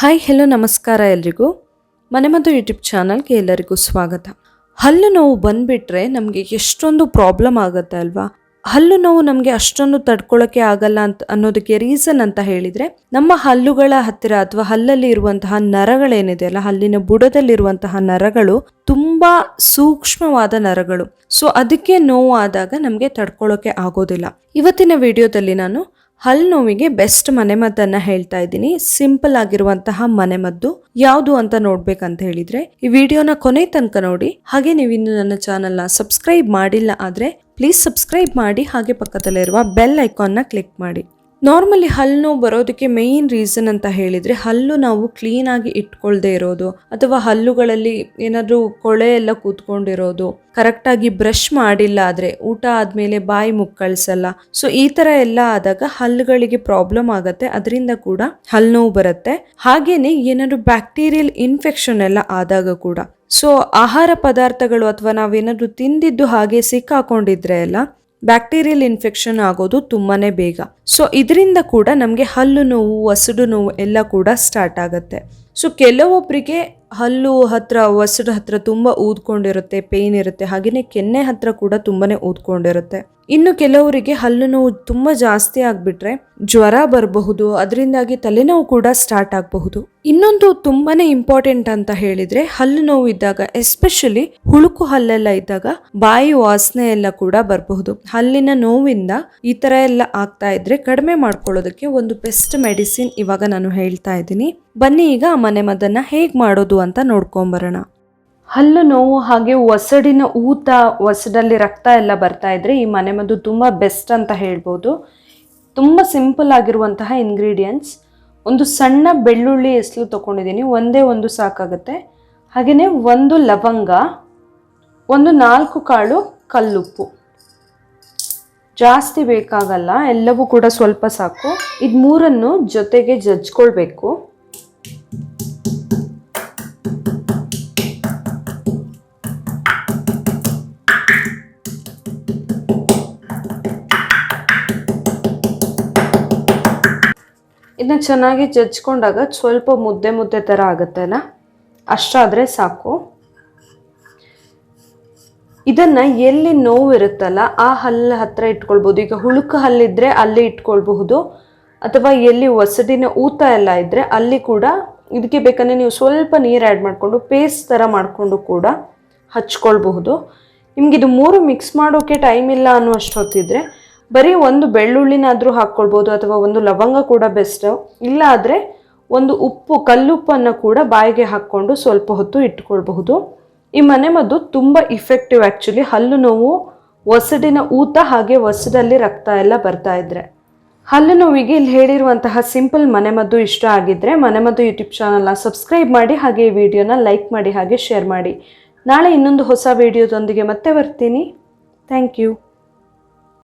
Hi hello ನಮಸ್ಕಾರ ಎಲ್ರಿಗೂ. ಮನೆಮದ್ದು ಯೂಟ್ಯೂಬ್ ಚಾನಲ್ಗೆ ಎಲ್ಲರಿಗೂ ಸ್ವಾಗತ. ಹಲ್ಲು ನೋವು ಬಂದ್ಬಿಟ್ರೆ ನಮಗೆ ಎಷ್ಟೊಂದು ಪ್ರಾಬ್ಲಮ್ ಆಗುತ್ತೆ ಅಲ್ವಾ? ಹಲ್ಲು ನೋವು ನಮಗೆ ಅಷ್ಟೊಂದು ತಡ್ಕೊಳ್ಳೋಕ್ಕೆ ಆಗಲ್ಲ ಅಂತ ಅನ್ನೋದಕ್ಕೆ ರೀಸನ್ ಅಂತ ಹೇಳಿದರೆ, ನಮ್ಮ ಹಲ್ಲುಗಳ ಹತ್ತಿರ ಅಥವಾ ಹಲ್ಲಲ್ಲಿ ಇರುವಂತಹ ನರಗಳೇನಿದೆ ಅಲ್ಲ, ಹಲ್ಲಿನ ಬುಡದಲ್ಲಿರುವಂತಹ ನರಗಳು ತುಂಬ ಸೂಕ್ಷ್ಮವಾದ ನರಗಳು. ಸೊ ಅದಕ್ಕೆ ನೋವು ಆದಾಗ ನಮಗೆ ತಡ್ಕೊಳ್ಳೋಕೆ ಆಗೋದಿಲ್ಲ. ಇವತ್ತಿನ ವಿಡಿಯೋದಲ್ಲಿ ನಾನು ಹಲ್ಲು ನೋವಿಗೆ ಬೆಸ್ಟ್ ಮನೆಮದ್ದನ್ನ ಹೇಳ್ತಾ ಇದ್ದೀನಿ. ಸಿಂಪಲ್ ಆಗಿರುವಂತಹ ಮನೆಮದ್ದು. ಯಾವುದು ಅಂತ ನೋಡ್ಬೇಕಂತ ಹೇಳಿದ್ರೆ ಈ ವಿಡಿಯೋನ ಕೊನೆ ತನಕ ನೋಡಿ. ಹಾಗೆ ನೀವು ನನ್ನ ನ ಸಬ್ಸ್ಕ್ರೈಬ್ ಮಾಡಿಲ್ಲ ಆದ್ರೆ, ಪ್ಲೀಸ್ ಸಬ್ಸ್ಕ್ರೈಬ್ ಮಾಡಿ. ಹಾಗೆ ಪಕ್ಕದಲ್ಲಿರುವ ಬೆಲ್ ಐಕಾನ್ನ ಕ್ಲಿಕ್ ಮಾಡಿ. ನಾರ್ಮಲಿ ಹಲ್ಲು ನೋವು ಬರೋದಕ್ಕೆ ಮೇಯ್ನ್ ರೀಸನ್ ಅಂತ ಹೇಳಿದರೆ ಹಲ್ಲು ನಾವು ಕ್ಲೀನಾಗಿ ಇಟ್ಕೊಳ್ದೆ ಇರೋದು ಅಥವಾ ಹಲ್ಲುಗಳಲ್ಲಿ ಏನಾದರೂ ಕೊಳೆ ಎಲ್ಲ ಕೂತ್ಕೊಂಡಿರೋದು. ಕರೆಕ್ಟಾಗಿ ಬ್ರಷ್ ಮಾಡಿಲ್ಲ ಆದರೆ ಊಟ ಆದಮೇಲೆ ಬಾಯಿ ಮುಕ್ಕಳಿಸಲ್ಲ. ಸೊ ಈ ಥರ ಎಲ್ಲ ಆದಾಗ ಹಲ್ಲುಗಳಿಗೆ ಪ್ರಾಬ್ಲಮ್ ಆಗುತ್ತೆ. ಅದರಿಂದ ಕೂಡ ಹಲ್ಲು ನೋವು ಬರುತ್ತೆ. ಹಾಗೇನೆ ಏನಾದರೂ ಬ್ಯಾಕ್ಟೀರಿಯಲ್ ಇನ್ಫೆಕ್ಷನ್ ಎಲ್ಲ ಆದಾಗ ಕೂಡ. ಸೊ ಆಹಾರ ಪದಾರ್ಥಗಳು ಅಥವಾ ನಾವೇನಾದರೂ ತಿಂದಿದ್ದು ಹಾಗೆ ಸಿಕ್ಕಾಕೊಂಡಿದ್ರೆ ಎಲ್ಲ ಬ್ಯಾಕ್ಟೀರಿಯಲ್ ಇನ್ಫೆಕ್ಷನ್ ಆಗೋದು ತುಂಬಾನೇ ಬೇಗ. ಸೊ ಇದರಿಂದ ಕೂಡ ನಮಗೆ ಹಲ್ಲು ನೋವು ಒಸಡು ನೋವು ಎಲ್ಲ ಕೂಡ ಸ್ಟಾರ್ಟ್ ಆಗುತ್ತೆ. ಸೊ ಕೆಲವೊಬ್ಬರಿಗೆ ಹಲ್ಲು ಹತ್ರ ಒಸಡು ಹತ್ರ ತುಂಬ ಊದ್ಕೊಂಡಿರುತ್ತೆ, ಪೇಯ್ನ್ ಇರುತ್ತೆ. ಹಾಗೆಯೇ ಕೆನ್ನೆ ಹತ್ರ ಕೂಡ ತುಂಬಾನೇ ಊದ್ಕೊಂಡಿರುತ್ತೆ. ಇನ್ನು ಕೆಲವರಿಗೆ ಹಲ್ಲು ನೋವು ತುಂಬ ಜಾಸ್ತಿ ಆಗಿಬಿಟ್ರೆ ಜ್ವರ ಬರಬಹುದು, ಅದರಿಂದಾಗಿ ತಲೆನೋವು ಕೂಡ ಸ್ಟಾರ್ಟ್ ಆಗಬಹುದು. ಇನ್ನೊಂದು ತುಂಬಾನೇ ಇಂಪಾರ್ಟೆಂಟ್ ಅಂತ ಹೇಳಿದ್ರೆ ಹಲ್ಲು ನೋವು ಇದ್ದಾಗ ಎಸ್ಪೆಷಲಿ ಹುಳುಕು ಹಲ್ಲೆಲ್ಲ ಇದ್ದಾಗ ಬಾಯಿ ವಾಸನೆ ಎಲ್ಲ ಕೂಡ ಬರಬಹುದು. ಹಲ್ಲಿನ ನೋವಿಂದ ಈ ತರ ಎಲ್ಲ ಆಗ್ತಾ ಇದ್ರೆ ಕಡಿಮೆ ಮಾಡ್ಕೊಳ್ಳೋದಕ್ಕೆ ಒಂದು ಬೆಸ್ಟ್ ಮೆಡಿಸಿನ್ ಇವಾಗ ನಾನು ಹೇಳ್ತಾ ಇದ್ದೀನಿ. ಬನ್ನಿ ಈಗ ಮನೆ ಮದ್ದನ್ನ ಹೇಗೆ ಮಾಡೋದು ಅಂತ ನೋಡ್ಕೊಂಬರೋಣ. ಹಲ್ಲು ನೋವು ಹಾಗೆ ಒಸಡಿನ ಊತ, ಒಸಡಲ್ಲಿ ರಕ್ತ ಎಲ್ಲ ಬರ್ತಾ ಇದ್ರೆ ಈ ಮನೆಮದ್ದು ತುಂಬ ಬೆಸ್ಟ್ ಅಂತ ಹೇಳ್ಬೋದು. ತುಂಬ ಸಿಂಪಲ್ ಆಗಿರುವಂತಹ ಇಂಗ್ರೀಡಿಯೆಂಟ್ಸ್. ಒಂದು ಸಣ್ಣ ಬೆಳ್ಳುಳ್ಳಿ ಎಸ್ಲು ತೊಗೊಂಡಿದ್ದೀನಿ, ಒಂದೇ ಒಂದು ಸಾಕಾಗುತ್ತೆ. ಹಾಗೆಯೇ ಒಂದು ಲವಂಗ, ಒಂದು ನಾಲ್ಕು ಕಾಳು ಕಲ್ಲುಪ್ಪು. ಜಾಸ್ತಿ ಬೇಕಾಗಲ್ಲ, ಎಲ್ಲವೂ ಕೂಡ ಸ್ವಲ್ಪ ಸಾಕು. ಇದು ಮೂರನ್ನು ಜೊತೆಗೆ ಜಜ್ಕೊಳ್ಬೇಕು. ಇದನ್ನ ಚೆನ್ನಾಗಿ ಜಜ್ಕೊಂಡಾಗ ಸ್ವಲ್ಪ ಮುದ್ದೆ ಮುದ್ದೆ ಥರ ಆಗುತ್ತಲ್ಲ? ಅಷ್ಟಾದರೆ ಸಾಕು. ಇದನ್ನು ಎಲ್ಲಿ ನೋವು ಇರುತ್ತಲ್ಲ ಆ ಹಲ್ಲು ಹತ್ತಿರ ಇಟ್ಕೊಳ್ಬೋದು. ಈಗ ಹುಳುಕು ಹಲ್ಲಿದ್ದರೆ ಅಲ್ಲಿ ಇಟ್ಕೊಳ್ಬಹುದು, ಅಥವಾ ಎಲ್ಲಿ ಒಸಡಿನ ಊತ ಎಲ್ಲ ಇದ್ದರೆ ಅಲ್ಲಿ ಕೂಡ ಇದಕ್ಕೆ ಬೇಕಂದರೆ ನೀವು ಸ್ವಲ್ಪ ನೀರು ಆ್ಯಡ್ ಮಾಡಿಕೊಂಡು ಪೇಸ್ಟ್ ಥರ ಮಾಡಿಕೊಂಡು ಕೂಡ ಹಚ್ಕೊಳ್ಬಹುದು. ನಿಮಗಿದು ಮೂರು ಮಿಕ್ಸ್ ಮಾಡೋಕ್ಕೆ ಟೈಮ್ ಇಲ್ಲ ಅನ್ನುವಷ್ಟು ಹೊತ್ತಿದ್ರೆ ಬರೀ ಒಂದು ಬೆಳ್ಳುಳ್ಳಿನಾದರೂ ಹಾಕ್ಕೊಳ್ಬೋದು ಅಥವಾ ಒಂದು ಲವಂಗ ಕೂಡ ಬೆಸ್ಟ್ ಇಲ್ಲ ಆದರೆ ಒಂದು ಉಪ್ಪು, ಕಲ್ಲುಪ್ಪನ್ನು ಕೂಡ ಬಾಯಿಗೆ ಹಾಕ್ಕೊಂಡು ಸ್ವಲ್ಪ ಹೊತ್ತು ಇಟ್ಕೊಳ್ಬಹುದು. ಈ ಮನೆಮದ್ದು ತುಂಬ ಇಫೆಕ್ಟಿವ್ ಆ್ಯಕ್ಚುಲಿ ಹಲ್ಲು ನೋವು, ಒಸಡಿನ ಊತ ಹಾಗೆ ಒಸಡಲ್ಲಿ ರಕ್ತ ಎಲ್ಲ ಬರ್ತಾ ಇದ್ರೆ. ಹಲ್ಲು ನೋವಿಗೆ ಇಲ್ಲಿ ಹೇಳಿರುವಂತಹ ಸಿಂಪಲ್ ಮನೆಮದ್ದು ಇಷ್ಟ ಆಗಿದ್ದರೆ ಮನೆಮದ್ದು ಯೂಟ್ಯೂಬ್ ಚಾನಲ್ನ ಸಬ್ಸ್ಕ್ರೈಬ್ ಮಾಡಿ ಹಾಗೆ ಈ ವಿಡಿಯೋನ ಲೈಕ್ ಮಾಡಿ ಹಾಗೆ ಶೇರ್ ಮಾಡಿ. ನಾಳೆ ಇನ್ನೊಂದು ಹೊಸ ವಿಡಿಯೋದೊಂದಿಗೆ ಮತ್ತೆ ಬರ್ತೀನಿ. Thank you